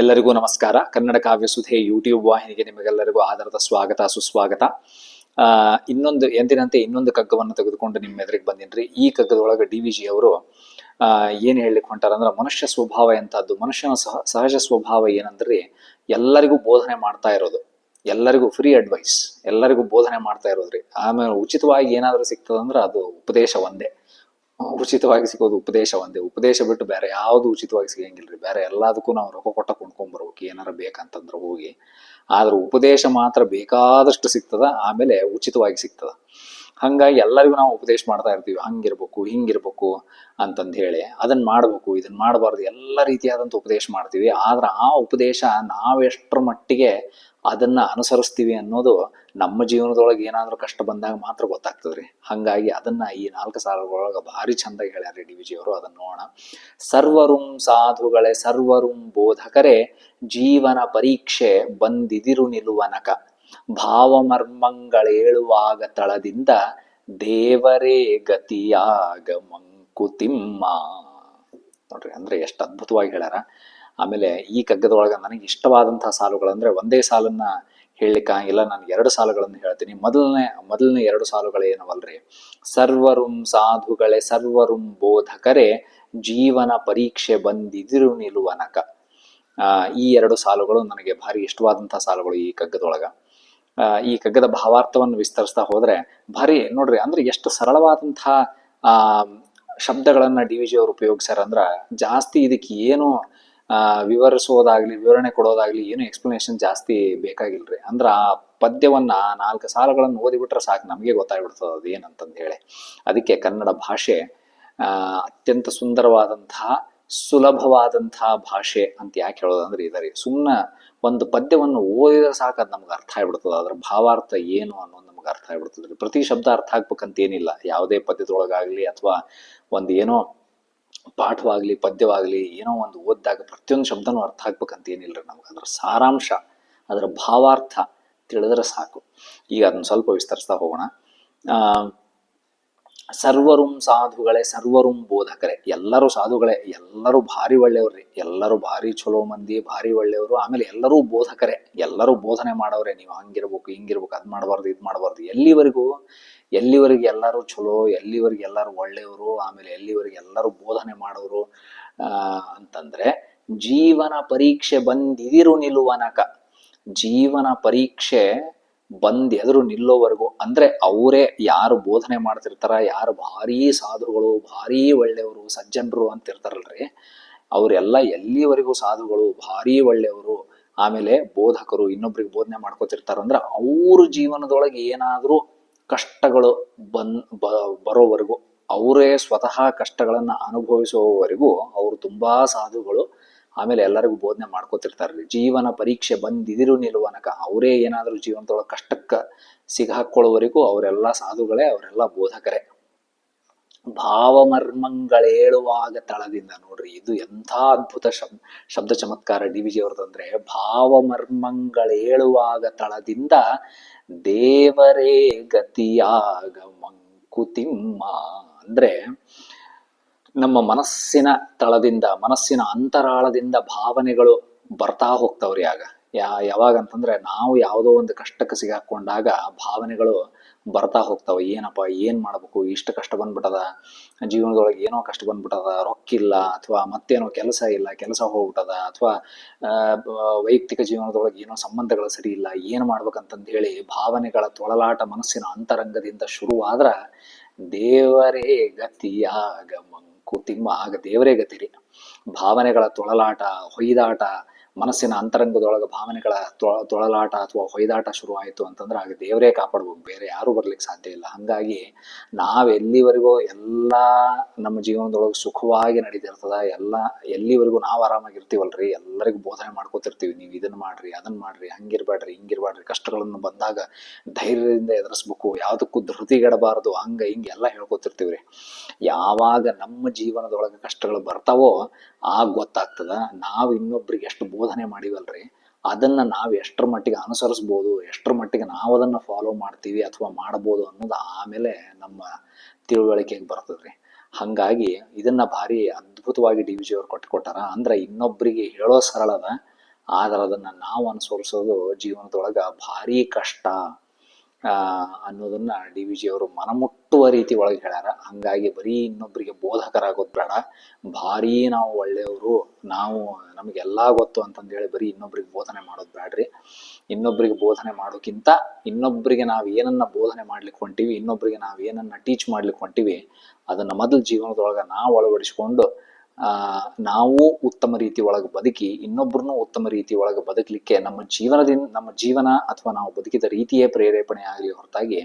ಎಲ್ಲರಿಗೂ ನಮಸ್ಕಾರ. ಕನ್ನಡ ಕಾವ್ಯ ಸುಧೆ ಯೂಟ್ಯೂಬ್ ವಾಹಿನಿಗೆ ನಿಮಗೆಲ್ಲರಿಗೂ ಆಧಾರದ ಸ್ವಾಗತ, ಸುಸ್ವಾಗತ. ಇನ್ನೊಂದು, ಎಂದಿನಂತೆ ಇನ್ನೊಂದು ಕಗ್ಗವನ್ನು ತೆಗೆದುಕೊಂಡು ನಿಮ್ಮ ಎದುರಿಗೆ ಬಂದಿನ್ರಿ. ಈ ಕಗ್ಗದೊಳಗೆ ಡಿ ವಿ ಜಿ ಅವರು ಏನು ಹೇಳಲಿಕ್ಕೆ ಹೊಂಟಾರ ಅಂದ್ರೆ ಮನುಷ್ಯ ಸ್ವಭಾವ ಎಂಥದ್ದು ಮನುಷ್ಯನ ಸಹ, ಸಹಜ ಸ್ವಭಾವ ಏನಂದ್ರೆ ಎಲ್ಲರಿಗೂ ಬೋಧನೆ ಮಾಡ್ತಾ ಇರೋದು. ಎಲ್ಲರಿಗೂ ಫ್ರೀ ಅಡ್ವೈಸ್ ಎಲ್ಲರಿಗೂ ಬೋಧನೆ ಮಾಡ್ತಾ ಇರೋದ್ರಿ. ಆಮೇಲೆ ಉಚಿತವಾಗಿ ಏನಾದರೂ ಸಿಗ್ತದಂದ್ರೆ ಅದು ಉಪದೇಶ ಒಂದೇ. ಉಚಿತವಾಗಿ ಸಿಗೋದು ಉಪದೇಶ ಒಂದೇ. ಉಪದೇಶ ಬಿಟ್ಟು ಬೇರೆ ಯಾವುದು ಉಚಿತವಾಗಿ ಸಿಗಂಗಿಲ್ರಿ. ಬೇರೆ ಎಲ್ಲದಕ್ಕೂ ನಾವು ರೊಕ್ಕ ಕೊಟ್ಟ ಕೊಂಡ್ಕೊಂಡ್ಬರ್ಬೇಕು ಏನಾರ ಬೇಕಂತಂದ್ರೆ ಹೋಗಿ. ಆದ್ರೆ ಉಪದೇಶ ಮಾತ್ರ ಬೇಕಾದಷ್ಟು ಸಿಗ್ತದ. ಆಮೇಲೆ ಉಚಿತವಾಗಿ ಸಿಗ್ತದ. ಹಂಗಾಗಿ ಎಲ್ಲರಿಗೂ ನಾವು ಉಪದೇಶ ಮಾಡ್ತಾ ಇರ್ತೀವಿ. ಹಂಗಿರ್ಬೇಕು, ಹಿಂಗಿರ್ಬೇಕು ಅಂತಂದು ಹೇಳಿ ಅದನ್ನ ಮಾಡಬೇಕು ಇದನ್ನ ಮಾಡಬಾರ್ದು ಎಲ್ಲ ರೀತಿಯಾದಂಥ ಉಪದೇಶ ಮಾಡ್ತೀವಿ. ಆದ್ರೆ ಆ ಉಪದೇಶ ನಾವೆಷ್ಟರ ಮಟ್ಟಿಗೆ ಅದನ್ನ ಅನುಸರಿಸ್ತೀವಿ ಅನ್ನೋದು ನಮ್ಮ ಜೀವನದೊಳಗೆ ಏನಾದರೂ ಕಷ್ಟ ಬಂದಾಗ ಮಾತ್ರ ಗೊತ್ತಾಗ್ತದ್ರಿ. ಹಂಗಾಗಿ ಅದನ್ನ ಈ ನಾಲ್ಕು ಸಾಲುಗಳೊಳಗೆ ಭಾರಿ ಚಂದ ಹೇಳ್ಯಾರ ಡಿ ವಿಜಿಯವರು ಅದನ್ನ ನೋಡೋಣ. ಸರ್ವರುಂ ಸಾಧುಗಳೇ, ಸರ್ವರುಂ ಬೋಧಕರೇ, ಜೀವನ ಪರೀಕ್ಷೆ ಬಂದಿದಿರು ನಿಲುವನಕ. ಭಾವಮರ್ಮಂಗಳೇಳುವಾಗ ತಳದಿಂದ ದೇವರೇ ಗತಿಯಾಗ ಮಂಕುತಿಮ್ಮ ನೋಡ್ರಿ, ಅಂದ್ರೆ ಎಷ್ಟು ಅದ್ಭುತವಾಗಿ ಹೇಳ್ಯಾರ. ಆಮೇಲೆ ಈ ಕಗ್ಗದೊಳಗ ನನಗೆ ಇಷ್ಟವಾದಂತಹ ಸಾಲುಗಳಂದ್ರೆ ಒಂದೇ ಸಾಲನ್ನ ಹೇಳಲಿಕ್ಕಾಗಿಲ್ಲ ನಾನು ಎರಡು ಸಾಲುಗಳನ್ನು ಹೇಳ್ತೀನಿ. ಮೊದಲನೇ ಮೊದಲನೇ ಎರಡು ಸಾಲುಗಳೇನವಲ್ರಿ ಸರ್ವರುಂ ಸಾಧುಗಳೇ, ಸರ್ವರುಂ ಬೋಧಕರೇ, ಜೀವನ ಪರೀಕ್ಷೆ ಬಂದಿದಿರು ನಿಲುವನಕ. ಆ, ಈ ಎರಡು ಸಾಲುಗಳು ನನಗೆ ಭಾರಿ ಇಷ್ಟವಾದಂತಹ ಸಾಲುಗಳು ಈ ಕಗ್ಗದೊಳಗ. ಈ ಕಗ್ಗದ ಭಾವಾರ್ಥವನ್ನು ವಿಸ್ತರಿಸ್ತಾ ಹೋದ್ರೆ, ಭಾರಿ ನೋಡ್ರಿ, ಅಂದ್ರೆ ಎಷ್ಟು ಸರಳವಾದಂತಹ ಆ, ಶಬ್ದಗಳನ್ನ ಡಿ ವಿ ಜಿ ಅವರು ಉಪಯೋಗಿಸ್ಯಾರ ಅಂದ್ರ ಜಾಸ್ತಿ ಇದಕ್ಕೆ ಏನು ವಿವರಿಸೋದಾಗ್ಲಿ, ವಿವರಣೆ ಕೊಡೋದಾಗ್ಲಿ ಏನು ಎಕ್ಸ್ಪ್ಲನೇಷನ್ ಜಾಸ್ತಿ ಬೇಕಾಗಿಲ್ರಿ. ಅಂದ್ರ ಆ ಪದ್ಯವನ್ನ ನಾಲ್ಕು ಸಾಲುಗಳನ್ನು ಓದಿಬಿಟ್ರೆ ಸಾಕು, ನಮಗೆ ಗೊತ್ತಾಗ್ಬಿಡ್ತದೆ ಅದು ಏನಂತಂದು ಹೇಳಿ. ಅದಕ್ಕೆ ಕನ್ನಡ ಭಾಷೆ ಅತ್ಯಂತ ಸುಂದರವಾದಂತಹ ಸುಲಭವಾದಂತಹ ಭಾಷೆ ಅಂತ ಯಾಕೆ ಹೇಳೋದಂದ್ರೆ ಇದರಿ ಸುಮ್ಮನೆ ಒಂದು ಪದ್ಯವನ್ನು ಓದಿದ್ರೆ ಸಾಕು ಅದು ನಮ್ಗೆ ಅರ್ಥ ಆಗ್ಬಿಡ್ತದೆ. ಅದ್ರ ಭಾವಾರ್ಥ ಏನು ಅನ್ನೋದು ನಮ್ಗೆ ಅರ್ಥ ಆಗ್ಬಿಡ್ತದೆ ಪ್ರತಿ ಶಬ್ದ ಅರ್ಥ ಆಗ್ಬೇಕಂತ ಏನಿಲ್ಲ ಯಾವುದೇ ಪದ್ಯದೊಳಗಾಗ್ಲಿ ಅಥವಾ ಒಂದು ಏನೋ ಪಾಠವಾಗ್ಲಿ, ಪದ್ಯವಾಗ್ಲಿ ಏನೋ ಒಂದು ಓದಿದಾಗ ಪ್ರತಿಯೊಂದು ಶಬ್ದನೂ ಅರ್ಥ ಆಗ್ಬೇಕಂತ ರೀ ನಮ್ಗೆ. ಅದ್ರ ಸಾರಾಂಶ, ಅದರ ಭಾವಾರ್ಥ ತಿಳಿದ್ರೆ ಸಾಕು. ಈಗ ಅದನ್ನ ಸ್ವಲ್ಪ ವಿಸ್ತರಿಸ್ತಾ ಹೋಗೋಣ. ಆ ಸರ್ವರುಂ ಸಾಧುಗಳೇ, ಸರ್ವರುಂ ಬೋಧಕರೇ. ಎಲ್ಲರೂ ಸಾಧುಗಳೇ, ಎಲ್ಲರೂ ಭಾರಿ ಒಳ್ಳೆಯವ್ರಿ ಎಲ್ಲರೂ ಭಾರಿ ಚಲೋ ಮಂದಿ, ಭಾರಿ ಒಳ್ಳೆಯವರು. ಆಮೇಲೆ ಎಲ್ಲರೂ ಬೋಧಕರೇ. ಎಲ್ಲರೂ ಬೋಧನೆ ಮಾಡೋರೆ ನೀವು ಹಂಗಿರ್ಬೇಕು, ಹಿಂಗಿರ್ಬೇಕು, ಅದ್ ಮಾಡಬಾರ್ದು, ಇದ್ ಮಾಡಬಾರ್ದು. ಎಲ್ಲಿವರೆಗೂ? ಎಲ್ಲಿವರೆಗೆ ಎಲ್ಲರೂ ಚಲೋ ಎಲ್ಲಿವರೆಗೆ ಎಲ್ಲರೂ ಒಳ್ಳೆಯವರು, ಆಮೇಲೆ ಎಲ್ಲಿವರೆಗೆ ಎಲ್ಲರೂ ಬೋಧನೆ ಮಾಡೋರು? ಅಂತಂದರೆ ಜೀವನ ಪರೀಕ್ಷೆ ಬಂದಿದಿರು ನಿಲ್ಲುವನಕ ಜೀವನ ಪರೀಕ್ಷೆ ಬಂದ್ ಎದುರು ನಿಲ್ಲೋವರೆಗೂ, ಅಂದ್ರೆ ಅವರೇ ಯಾರು ಬೋಧನೆ ಮಾಡ್ತಿರ್ತಾರ, ಯಾರು ಭಾರಿ ಸಾಧುಗಳು, ಭಾರಿ ಒಳ್ಳೆಯವರು, ಸಜ್ಜನರು ಅಂತ ಇರ್ತಾರಲ್ರಿ ಅವರೆಲ್ಲ ಎಲ್ಲಿವರೆಗೂ ಸಾಧುಗಳು, ಭಾರಿ ಒಳ್ಳೆಯವರು, ಆಮೇಲೆ ಬೋಧಕರು ಇನ್ನೊಬ್ರಿಗೆ ಬೋಧನೆ ಮಾಡ್ಕೋತಿರ್ತಾರಂದ್ರೆ ಅವ್ರ ಜೀವನದೊಳಗೆ ಏನಾದರೂ ಕಷ್ಟಗಳು ಬನ್ ಬರೋವರೆಗೂ, ಅವರೇ ಸ್ವತಃ ಕಷ್ಟಗಳನ್ನು ಅನುಭವಿಸುವವರೆಗೂ ಅವರು ತುಂಬಾ ಸಾಧುಗಳು. ಆಮೇಲೆ ಎಲ್ಲರಿಗೂ ಬೋಧನೆ ಮಾಡ್ಕೋತಿರ್ತಾರ್ರಿ ಜೀವನ ಪರೀಕ್ಷೆ ಬಂದಿದಿರು ನಿಲುವನಕ ಅವರೇ ಏನಾದರೂ ಜೀವನದೊಳಗೆ ಕಷ್ಟಕ್ಕ ಸಿಗಾಕೊಳ್ಳುವವರೆಗೂ ಅವರೆಲ್ಲ ಸಾಧುಗಳೇ, ಅವರೆಲ್ಲ ಬೋಧಕರೇ. ಭಾವಮರ್ಮಂಗಳೇಳುವಾಗ ತಳದಿಂದ ನೋಡ್ರಿ, ಇದು ಎಂಥ ಅದ್ಭುತ ಶಬ್, ಶಬ್ದ ಚಮತ್ಕಾರ ಡಿ ವಿ ಜಿ ಅವ್ರದಂದ್ರೆ ಭಾವಮರ್ಮಂಗಳೇಳುವಾಗ ತಳದಿಂದ ದೇವರೇ ಗತಿಯಾಗ ಮಂಕುತಿಮ್ಮ ಅಂದ್ರೆ ನಮ್ಮ ಮನಸ್ಸಿನ ತಳದಿಂದ, ಮನಸ್ಸಿನ ಅಂತರಾಳದಿಂದ ಭಾವನೆಗಳು ಬರ್ತಾ ಹೋಗ್ತಾವ್ರಿ ಆಗ. ಯಾ ಯಾವಾಗ ಅಂತಂದ್ರೆ ನಾವು ಯಾವುದೋ ಒಂದು ಕಷ್ಟಕ್ಕೆ ಸಿಗಾಕೊಂಡಾಗ ಭಾವನೆಗಳು ಬರ್ತಾ ಹೋಗ್ತಾವೆ. ಏನಪ್ಪ, ಏನ್ ಮಾಡ್ಬೇಕು? ಇಷ್ಟು ಕಷ್ಟ ಬಂದ್ಬಿಟ್ಟದ ಜೀವನದೊಳಗೆ ಏನೋ ಕಷ್ಟ ಬಂದ್ಬಿಟ್ಟದ ರೊಕ್ಕಿಲ್ಲ ಅಥವಾ ಮತ್ತೇನೋ ಕೆಲಸ ಇಲ್ಲ, ಕೆಲಸ ಹೋಗ್ಬಿಟ್ಟದ ಅಥವಾ ವೈಯಕ್ತಿಕ ಜೀವನದೊಳಗೆ ಏನೋ ಸಂಬಂಧಗಳು ಸರಿ ಇಲ್ಲ, ಏನ್ ಮಾಡ್ಬೇಕಂತಂದು ಹೇಳಿ ಭಾವನೆಗಳ ತೊಳಲಾಟ ಮನಸ್ಸಿನ ಅಂತರಂಗದಿಂದ ಶುರುವಾದ್ರ ದೇವರೇ ಮಂಕುತಿಮ್ಮ ಆಗ ದೇವರೇ ಗತಿರಿ. ಭಾವನೆಗಳ ತೊಳಲಾಟ ಹೊಯ್ದಾಟ ಮನಸ್ಸಿನ ಅಂತರಂಗದೊಳಗೆ ಭಾವನೆಗಳ ತೊಳ- ತೊಳಲಾಟ ಅಥವಾ ಹೊಯ್ದಾಟ ಶುರುವಾಯಿತು ಅಂತಂದ್ರೆ ಆಗ ದೇವರೇ ಕಾಪಾಡ್ಬೋದು. ಬೇರೆ ಯಾರು ಬರ್ಲಿಕ್ಕೆ ಸಾಧ್ಯ ಇಲ್ಲ. ಹಂಗಾಗಿ ನಾವೆಲ್ಲಿವರೆಗೂ ಎಲ್ಲ ನಮ್ಮ ಜೀವನದೊಳಗೆ ಸುಖವಾಗಿ ನಡೀತಿರ್ತದ, ಎಲ್ಲ, ಎಲ್ಲಿವರೆಗೂ ನಾವು ಆರಾಮಾಗಿರ್ತೀವಲ್ರಿ, ಎಲ್ಲರಿಗೂ ಬೋಧನೆ ಮಾಡ್ಕೋತಿರ್ತೀವಿ. ನೀವು ಇದನ್ನ ಮಾಡ್ರಿ ಅದನ್ನ ಮಾಡ್ರಿ ಹಂಗಿರ್ಬೇಡ್ರಿ ಹಿಂಗಿರ್ಬೇಡ್ರಿ ಕಷ್ಟಗಳನ್ನು ಬಂದಾಗ ಧೈರ್ಯದಿಂದ ಎದುರಿಸ್ಬೇಕು. ಯಾವುದಕ್ಕೂ ಧೃತಿಗೆಡಬಾರದು, ಹಂಗ, ಹಿಂಗ ಎಲ್ಲ ಹೇಳ್ಕೊತಿರ್ತೀವ್ರಿ. ಯಾವಾಗ ನಮ್ಮ ಜೀವನದೊಳಗೆ ಕಷ್ಟಗಳು ಬರ್ತಾವೋ, ಆಗ ಗೊತ್ತಾಗ್ತದ. ನಾವು ಇನ್ನೊಬ್ರಿಗೆ ಎಷ್ಟು ಬೋಧನೆ ಮಾಡಿವಲ್ರಿ? ಅದನ್ನ ನಾವು ಎಷ್ಟರ ಮಟ್ಟಿಗೆ ಅನುಸರಿಸ್ಬೋದು, ಎಷ್ಟರ ಮಟ್ಟಿಗೆ ನಾವು ಅದನ್ನ ಫಾಲೋ ಮಾಡ್ತೀವಿ ಅಥವಾ ಮಾಡ್ಬೋದು ಅನ್ನೋದು ಆಮೇಲೆ ನಮ್ಮ ತಿಳುವಳಿಕೆಗೆ ಬರ್ತದ್ರಿ. ಹಂಗಾಗಿ ಇದನ್ನ ಭಾರಿ ಅದ್ಭುತವಾಗಿ ಡಿ ವಿಜಿ ಅವ್ರು ಕೊಟ್ಟು ಕೊಟ್ಟಾರ ಅಂದ್ರೆ ಇನ್ನೊಬ್ಬರಿಗೆ ಹೇಳೋ ಸರಳದ, ಆದ್ರೆ ಅದನ್ನ ನಾವು ಅನುಸರಿಸೋದು ಜೀವನದೊಳಗ ಭಾರಿ ಕಷ್ಟ. ಅನ್ನೋದನ್ನ ಡಿ ವಿ ಜಿ ಅವರು ಮನಮುಟ್ಟುವ ರೀತಿ ಒಳಗೆ ಹೇಳ್ಯಾರ. ಹಂಗಾಗಿ ಬರೀ ಇನ್ನೊಬ್ಬರಿಗೆ ಬೋಧಕರಾಗೋದು ಬೇಡ. ಭಾರಿ ನಾವು ಒಳ್ಳೆಯವರು. ನಾವು ನಮ್ಗೆಲ್ಲಾ ಗೊತ್ತು ಅಂತಂದೇಳಿ ಬರೀ ಇನ್ನೊಬ್ರಿಗೆ ಬೋಧನೆ ಮಾಡೋದು ಬೇಡ್ರಿ ಇನ್ನೊಬ್ರಿಗೆ ಬೋಧನೆ ಮಾಡೋಕ್ಕಿಂತ ಇನ್ನೊಬ್ರಿಗೆ ನಾವು ಏನನ್ನ ಬೋಧನೆ ಮಾಡ್ಲಿಕ್ಕೆ ಹೊಂಟಿವಿ, ಇನ್ನೊಬ್ರಿಗೆ ನಾವು ಏನನ್ನ ಟೀಚ್ ಮಾಡ್ಲಿಕ್ಕೆ ಹೊಂಟಿವಿ, ಅದನ್ನ ಮೊದಲು ಜೀವನದೊಳಗ ನಾವು ಅಳವಡಿಸ್ಕೊಂಡು ನಾವು ಉತ್ತಮ ರೀತಿ ಒಳಗೆ ಬದುಕಿ ಇನ್ನೊಬ್ಬರನ್ನು ಉತ್ತಮ ರೀತಿ ಒಳಗೆ ಬದುಕಲಿಕ್ಕೆ ನಮ್ಮ ಜೀವನದಿಂದ, ನಮ್ಮ ಜೀವನ ಅಥವಾ ನಾವು ಬದುಕಿದ ರೀತಿಯೇ ಪ್ರೇರೇಪಣೆ ಆಗಲಿ ಹೊರತಾಗಿ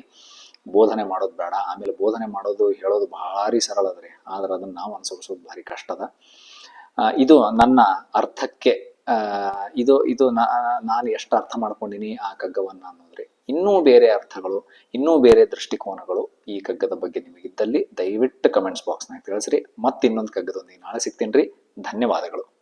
ಬೋಧನೆ ಮಾಡೋದು ಬೇಡ. ಆಮೇಲೆ ಬೋಧನೆ ಮಾಡೋದು, ಹೇಳೋದು ಭಾರಿ ಸರಳ ಅದ್ರಿ. ಆದ್ರೆ ಅದನ್ನ ನಾವು ಅನುಸರಿಸೋದು ಭಾರಿ ಕಷ್ಟದ ಇದು ನನ್ನ ಅರ್ಥಕ್ಕೆ ಇದು ಇದು ನಾನು ಎಷ್ಟು ಅರ್ಥ ಮಾಡ್ಕೊಂಡಿನಿ ಆ ಕಗ್ಗವನ್ನು ಅನ್ನೋದ್ರಿ. ಇನ್ನೂ ಬೇರೆ ಅರ್ಥಗಳು, ಇನ್ನೂ ಬೇರೆ ದೃಷ್ಟಿಕೋನಗಳು ಈ ಕಗ್ಗದ ಬಗ್ಗೆ ನಿಮಗಿದ್ದಲ್ಲಿ ದಯವಿಟ್ಟು ಕಮೆಂಟ್ಸ್ ಬಾಕ್ಸ್ನಾಗ ತಿಳಿಸ್ರಿ. ಮತ್ತೆ ಇನ್ನೊಂದು ಕಗ್ಗದೊಂದಿಗೆ ನಾಳೆ ಸಿಗ್ತೀನಿ ರೀ ಧನ್ಯವಾದಗಳು.